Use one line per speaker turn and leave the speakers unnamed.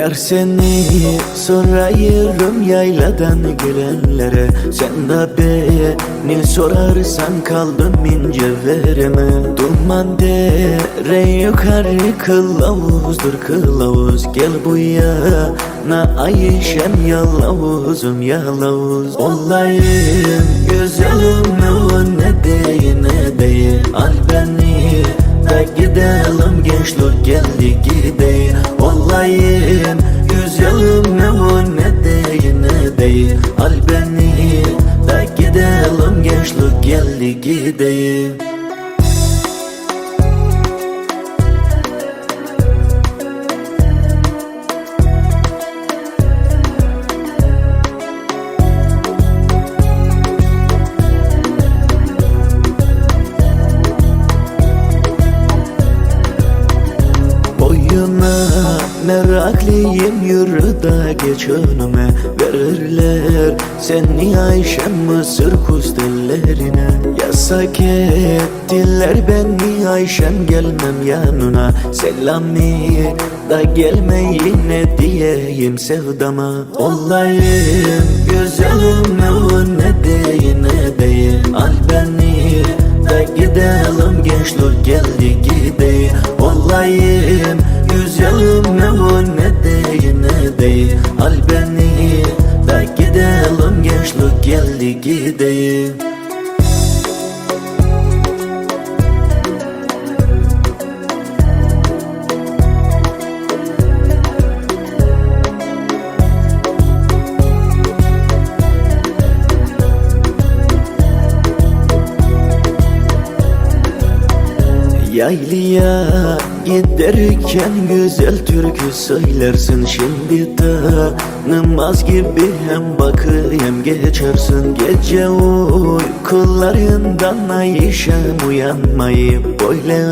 Yar seni sorayım yayladan gelenlere. Sen de beni sorarsan kaldım ince vereme. Duman dere yukarı kılavuzdur kılavuz. Gel bu yana Ayşem yalavuzum yalavuz Olayım güzelim gençlik geldi gidelim Olayım güzelim ne o ne değil ne değil. Al beni da gidelim gençlik geldi gidelim Boyuna meraklıyım yürü da geç önüme. Verirler seni Ayşem Mısır kustellerine Yasak ettiler beni Ayşem gelmem yanına. Selami da gelme yine diyeyim sevdama. Olayım güzelim ne o ne değil ne değil. Al beni da gidelim gençlik geldi gidelim beni. Da gidelim gençlik geldi gidelim Yaylıya giderken güzel türkü söylersin. Şimdi tanımaz gibi hem bakır hem geçersin. Gece uykularından Ayşem uyanmayıp böyle